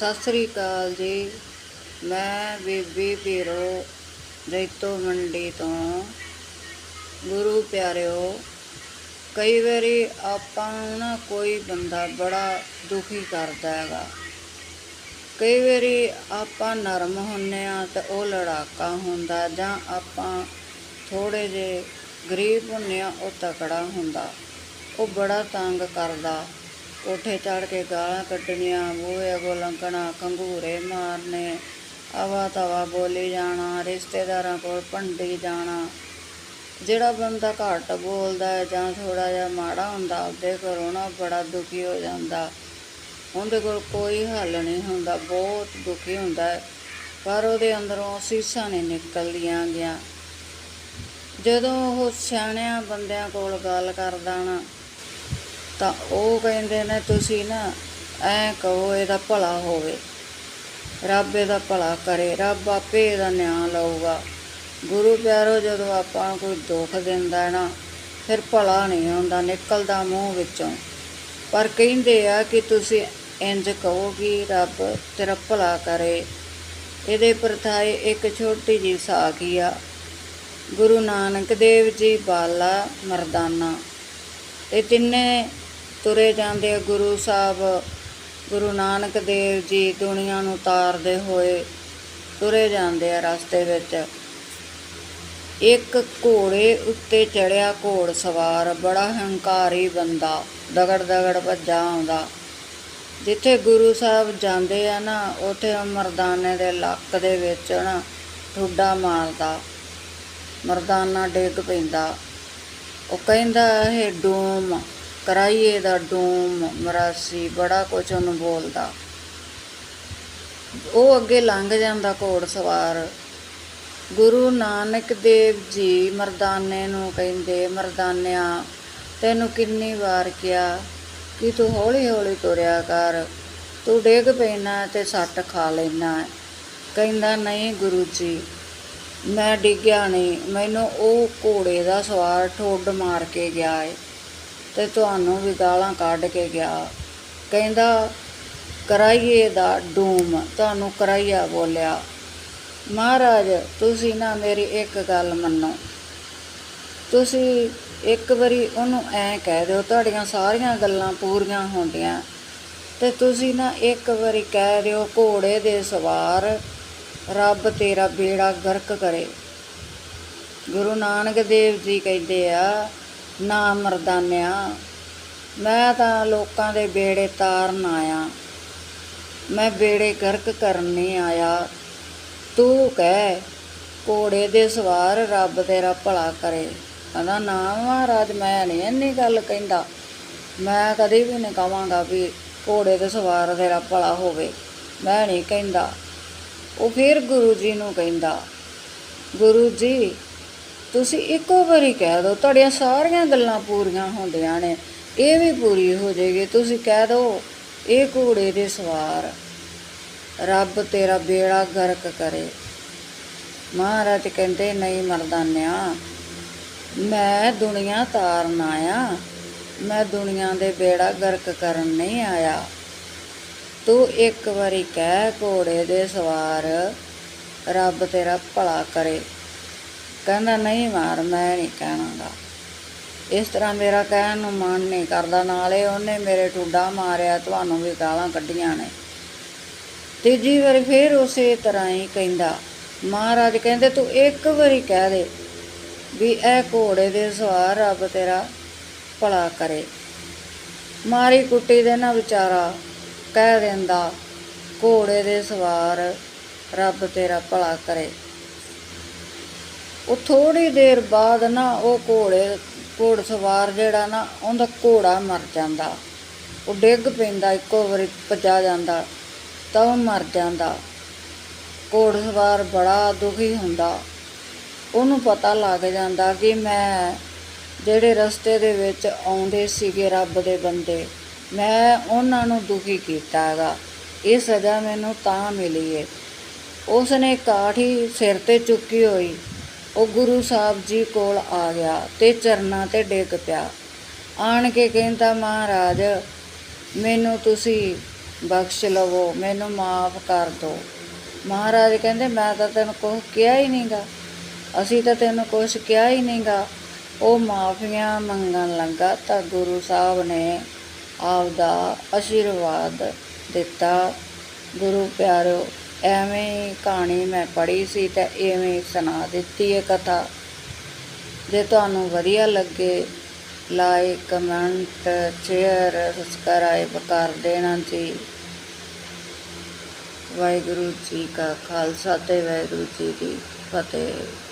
ਸਤਿ ਸ੍ਰੀ ਅਕਾਲ ਜੀ। ਮੈਂ ਬੀਬੀ ਪੀਰੋ ਜੈਤੋ ਮੰਡੀ ਤੋਂ। ਗੁਰੂ ਪਿਆਰਿਓ, ਕਈ ਵਾਰੀ ਆਪਾਂ ਨੂੰ ਨਾ ਕੋਈ ਬੰਦਾ ਬੜਾ ਦੁਖੀ ਕਰਦਾ ਹੈਗਾ। ਕਈ ਵਾਰੀ ਆਪਾਂ ਨਰਮ ਹੁੰਨੇ ਆ ਤੇ ਉਹ ਲੜਾਕਾ ਹੁੰਦਾ ਜਾਂ ਆਪਾਂ ਥੋੜੇ ਜੇ ਗਰੀਬ ਹੁੰਨੇ ਆ, ਉਹ ਤਕੜਾ ਹੁੰਦਾ। ਉਹ ਬੜਾ ਤੰਗ ਕਰਦਾ। ਕੋਠੇ ਚੜ ਕੇ ਗਾਲਾਂ ਕੱਢਣੀਆਂ ਬੂਹੇ ਅੱਗੋਂ ਲੰਘਣਾ, ਕੰਗੂਰੇ ਮਾਰਨੇ, ਆਵਾ ਤਵਾ ਬੋਲੀ ਜਾਣਾ, ਰਿਸ਼ਤੇਦਾਰਾਂ ਕੋਲ ਭੰਡੀ ਜਾਣਾ। ਜਿਹੜਾ ਬੰਦਾ ਘੱਟ ਬੋਲਦਾ ਹੈ ਜਾਂ ਥੋੜਾ ਜਿਹਾ ਮਾੜਾ ਹੁੰਦਾ, ਉਹਦੇ ਘਰੋਂ ਨਾ ਬੜਾ ਦੁਖੀ ਹੋ ਜਾਂਦਾ। ਉਹਦੇ ਕੋਲ ਕੋਈ ਹੱਲ ਨਹੀਂ ਹੁੰਦਾ, ਬਹੁਤ ਦੁਖੀ ਹੁੰਦਾ ਹੈ। ਪਰ ਉਹਦੇ ਅੰਦਰੋਂ ਸੀਸਾਂ ਨਹੀਂ ਨਿਕਲਦੀਆਂ ਗਿਆ ਜਦੋਂ ਉਹ ਸਿਆਣਿਆਂ ਬੰਦਿਆਂ ਕੋਲ ਗੱਲ ਕਰਦਾ ਨਾ ਤਾਂ ਉਹ ਕਹਿੰਦੇ ਨੇ, ਤੁਸੀਂ ਨਾ ਐ ਕਹੋ, ਇਹਦਾ ਭਲਾ ਹੋਵੇ। ਰੱਬ ਇਹਦਾ ਭਲਾ ਕਰੇ। ਰੱਬ ਆਪੇ ਇਹਦਾ ਨਿਆਂ ਲਊਗਾ। ਗੁਰੂ ਪਿਆਰੋ, ਜਦੋਂ ਆਪਾਂ ਨੂੰ ਕੋਈ ਦੁੱਖ ਦਿੰਦਾ ਨਾ, ਫਿਰ ਭਲਾ ਨਹੀਂ ਹੁੰਦਾ, ਨਿਕਲਦਾ ਮੂੰਹ ਵਿੱਚੋਂ। ਪਰ ਕਹਿੰਦੇ ਆ ਕਿ ਤੁਸੀਂ ਇੰਜ ਕਹੋ ਕਿ ਰੱਬ ਤੇਰਾ ਭਲਾ ਕਰੇ। ਇਹਦੇ ਪਰਥਾਏ ਇੱਕ ਛੋਟੀ ਜੀ ਸਾਖੀ ਆ। ਗੁਰੂ ਨਾਨਕ ਦੇਵ ਜੀ ਬਾਲਾ ਮਰਦਾਨਾ। ਇਹ ਤਿੰਨੇ ਤੁਰੇ ਜਾਂਦੇ ਆ ਗੁਰੂ ਸਾਹਿਬ, ਗੁਰੂ ਨਾਨਕ ਦੇਵ ਜੀ ਦੁਨੀਆ ਨੂੰ ਤਾਰਦੇ ਹੋਏ ਤੁਰੇ ਜਾਂਦੇ ਆ ਰਸਤੇ ਵਿੱਚ। ਇੱਕ ਘੋੜੇ ਉੱਤੇ ਚੜਿਆ ਘੋੜ ਸਵਾਰ, ਬੜਾ ਹੰਕਾਰੀ ਬੰਦਾ, ਦਗੜ ਦਗੜ ਭੱਜਾ ਆਉਂਦਾ। ਜਿੱਥੇ ਗੁਰੂ ਸਾਹਿਬ ਜਾਂਦੇ ਆ ਨਾ, ਉੱਥੇ ਉਹ ਮਰਦਾਨੇ ਦੇ ਲੱਕ ਦੇ ਵਿੱਚ ਨਾ ਠੁੱਡਾ ਮਾਰਦਾ, ਮਰਦਾਨਾ ਡਿੱਗ ਪੈਂਦਾ। ਉਹ ਕਹਿੰਦਾ, ਇਹ ਡੂਮ ਕਰਾਈਏ ਦਾ ਡੂਮ, ਮਰਾਸੀ, ਬੜਾ ਕੁਝ ਉਹਨੂੰ ਬੋਲਦਾ। ਉਹ ਅੱਗੇ ਲੰਘ ਜਾਂਦਾ ਘੋੜ ਸਵਾਰ। ਗੁਰੂ ਨਾਨਕ ਦੇਵ ਜੀ ਮਰਦਾਨੇ ਨੂੰ ਕਹਿੰਦੇ, ਮਰਦਾਨਿਆ, ਤੈਨੂੰ ਕਿੰਨੀ ਵਾਰ ਕਿਹਾ ਕਿ ਤੂੰ ਹੌਲੀ ਹੌਲੀ ਤੁਰਿਆ ਕਰ। ਤੂੰ ਡਿੱਗ ਪੈਣਾ ਤੇ ਸੱਟ ਖਾ ਲੈਣਾ। ਕਹਿੰਦਾ, ਨਹੀਂ ਗੁਰੂ ਜੀ, ਮੈਂ ਡਿੱਗਿਆ ਨਹੀਂ। ਮੈਨੂੰ ਉਹ ਘੋੜੇ ਦਾ ਸਵਾਰ ਠੋਡ ਮਾਰ ਕੇ ਗਿਆ ਏ। ਤੇ ਤੁਹਾਨੂੰ ਵੀ ਗਾਲਾਂ ਕੱਢ ਕੇ ਗਿਆ। ਕਹਿੰਦਾ, ਕਰਾਈਏ ਦਾ ਡੂਮ। ਤੁਹਾਨੂੰ ਕਰਾਈਆ ਬੋਲਿਆ। ਮਹਾਰਾਜ, ਤੁਸੀਂ ਨਾ ਮੇਰੀ ਇੱਕ ਗੱਲ ਮੰਨੋ। ਤੁਸੀਂ ਇੱਕ ਵਾਰੀ ਉਹਨੂੰ ਐ ਕਹਿ ਦਿਓ, ਤੁਹਾਡੀਆਂ ਸਾਰੀਆਂ ਗੱਲਾਂ ਪੂਰੀਆਂ ਹੁੰਦੀਆਂ। ਤੇ ਤੁਸੀਂ ਨਾ ਇੱਕ ਵਾਰੀ ਕਹਿ ਦਿਓ, ਘੋੜੇ ਦੇ ਸਵਾਰ ਰੱਬ ਤੇਰਾ ਬੇੜਾ ਗਰਕ ਕਰੇ। ਗੁਰੂ ਨਾਨਕ ਦੇਵ ਜੀ ਕਹਿੰਦੇ ਆ ਨਾ ਮਰਦਾਨਿਆ ਮੈਂ ਤਾਂ ਲੋਕਾਂ ਦੇ ਬੇੜੇ ਤਾਰਨ ਆਇਆ। ਮੈਂ ਬੇੜੇ ਗਰਕ ਕਰਨ ਨਹੀਂ ਆਇਆ। ਤੂੰ ਕਹਿ, ਘੋੜੇ ਦੇ ਸਵਾਰ ਰੱਬ ਤੇਰਾ ਭਲਾ ਕਰੇ। ਕਹਿੰਦਾ, ਨਾ ਮਹਾਰਾਜ, ਮੈਂ ਨਹੀਂ ਇੰਨੀ ਗੱਲ ਕਹਿੰਦਾ। ਮੈਂ ਕਦੇ ਵੀ ਨਹੀਂ ਕਵਾਂਗਾ ਵੀ ਘੋੜੇ ਦੇ ਸਵਾਰ ਤੇਰਾ ਭਲਾ ਹੋਵੇ। ਮੈਂ ਨਹੀਂ ਕਹਿੰਦਾ। ਉਹ ਫਿਰ ਗੁਰੂ ਜੀ ਨੂੰ ਕਹਿੰਦਾ, ਗੁਰੂ ਜੀ ਤੁਸੀਂ ਇੱਕੋ ਵਾਰੀ ਕਹਿ ਦਿਓ, ਤੁਹਾਡੀਆਂ ਸਾਰੀਆਂ ਗੱਲਾਂ ਪੂਰੀਆਂ ਹੁੰਦੀਆਂ ਨੇ, ਇਹ ਵੀ ਪੂਰੀ ਹੋ ਜਾਏਗੀ। ਤੁਸੀਂ ਕਹਿ ਦਿਓ, ਇਹ ਘੋੜੇ ਦੇ ਸਵਾਰ, ਰੱਬ ਤੇਰਾ ਬੇੜਾ ਗਰਕ ਕਰੇ। ਮਹਾਰਾਜ ਕਹਿੰਦੇ, ਨਹੀਂ ਮਰਦਾਨਿਆ ਮੈਂ ਦੁਨੀਆ ਤਾਰਨ ਆਇਆ, ਮੈਂ ਦੁਨੀਆ ਦੇ ਬੇੜਾ ਗਰਕ ਕਰਨ ਨਹੀਂ ਆਇਆ। ਤੂੰ ਇੱਕ ਵਾਰੀ ਕਹਿ, ਘੋੜੇ ਦੇ ਸਵਾਰ, ਰੱਬ ਤੇਰਾ ਭਲਾ ਕਰੇ। ਕਹਿੰਦਾ, ਨਹੀਂ ਮਾਰ, ਮੈਂ ਨਹੀਂ ਕਹਿਣਾਗਾ। ਇਸ ਤਰ੍ਹਾਂ ਮੇਰਾ ਕਹਿਣ ਨੂੰ ਮਨ ਨਹੀਂ ਕਰਦਾ। ਨਾਲੇ ਉਹਨੇ ਮੇਰੇ ਟੁੱਡਾ ਮਾਰਿਆ, ਤੁਹਾਨੂੰ ਵੀ ਗਾਲਾਂ ਕੱਢੀਆਂ ਨੇ। ਤੀਜੀ ਵਾਰੀ ਫੇਰ ਉਸੇ ਤਰ੍ਹਾਂ ਹੀ ਕਹਿੰਦਾ, ਮਹਾਰਾਜ ਕਹਿੰਦੇ, ਤੂੰ ਇੱਕ ਵਾਰੀ ਕਹਿ ਦੇ ਵੀ ਇਹ ਘੋੜੇ ਦੇ ਸਵਾਰ ਰੱਬ ਤੇਰਾ ਭਲਾ ਕਰੇ। ਮਾਰੀ ਕੁੱਟੀ ਦੇ ਨਾ ਵਿਚਾਰਾ ਕਹਿ ਦਿੰਦਾ, ਘੋੜੇ ਦੇ ਸਵਾਰ ਰੱਬ ਤੇਰਾ ਭਲਾ ਕਰੇ। ਉਹ ਥੋੜੀ ਦੇਰ ਬਾਅਦ ਨਾ ਉਹ ਘੋੜੇ, ਘੋੜ ਸਵਾਰ ਜਿਹੜਾ ਨਾ, ਉਹਦਾ ਘੋੜਾ ਮਰ ਜਾਂਦਾ। ਉਹ ਡਿੱਗ ਪੈਂਦਾ, ਇੱਕੋ ਵਾਰੀ ਭੱਜਾ ਜਾਂਦਾ, ਤਾਂ ਉਹ ਮਰ ਜਾਂਦਾ। ਘੋੜ ਸਵਾਰ ਬੜਾ ਦੁਖੀ ਹੁੰਦਾ। ਉਹਨੂੰ ਪਤਾ ਲੱਗ ਜਾਂਦਾ ਕਿ ਮੈਂ ਜਿਹੜੇ ਰਸਤੇ ਦੇ ਵਿੱਚ ਆਉਂਦੇ ਸੀਗੇ ਰੱਬ ਦੇ ਬੰਦੇ, ਮੈਂ ਉਹਨਾਂ ਨੂੰ ਦੁਖੀ ਕੀਤਾ ਹੈਗਾ। ਇਹ ਸਜ਼ਾ ਮੈਨੂੰ ਤਾਂ ਮਿਲੀ ਏ। ਉਸ ਨੇ ਕਾਠੀ ਸਿਰ ਤੇ ਚੁੱਕੀ ਹੋਈ। ਉਹ ਗੁਰੂ ਸਾਹਿਬ ਜੀ ਕੋਲ ਆ ਗਿਆ ਤੇ ਚਰਨਾਂ ਤੇ ਡਿੱਗ ਪਿਆ। ਆਣ ਕੇ ਕਹਿੰਦਾ, ਮਹਾਰਾਜ, ਮੈਨੂੰ ਤੁਸੀਂ ਬਖਸ਼ ਲਵੋ, ਮੈਨੂੰ ਮਾਫ ਕਰ ਦਿਓ। ਮਹਾਰਾਜ ਕਹਿੰਦੇ, ਮੈਂ ਤਾਂ ਤੈਨੂੰ ਕੁਝ ਕਿਹਾ ਹੀ ਨਹੀਂਗਾ ਅਸੀਂ ਤਾਂ ਤੈਨੂੰ ਕੁਝ ਕਿਹਾ ਹੀ ਨਹੀਂਗਾ ਉਹ ਮਾਫੀਆਂ ਮੰਗਣ ਲੱਗਾ ਤਾਂ ਗੁਰੂ ਸਾਹਿਬ ਨੇ ਆਪਦਾ ਆਸ਼ੀਰਵਾਦ ਦਿੱਤਾ। ਗੁਰੂ ਪਿਆਰਿਓ ਐਵੇਂ ਕਹਾਣੀ ਮੈਂ ਪੜ੍ਹੀ ਸੀ ਤੇ ਐਵੇਂ ਸੁਣਾ ਦਿੱਤੀ ਹੈ ਕਥਾ। ਜੇ ਤੁਹਾਨੂੰ ਵਧੀਆ ਲੱਗੇ ਲਾਈਕ ਕਮੈਂਟ ਸ਼ੇਅਰ ਸਬਸਕ੍ਰਾਈਬ ਕਰ ਦੇਣਾ ਜੀ। ਵਾਹਿਗੁਰੂ ਜੀ ਕਾ ਖਾਲਸਾ ਤੇ ਵਾਹਿਗੁਰੂ ਜੀ ਦੀ ਫਤਿਹ।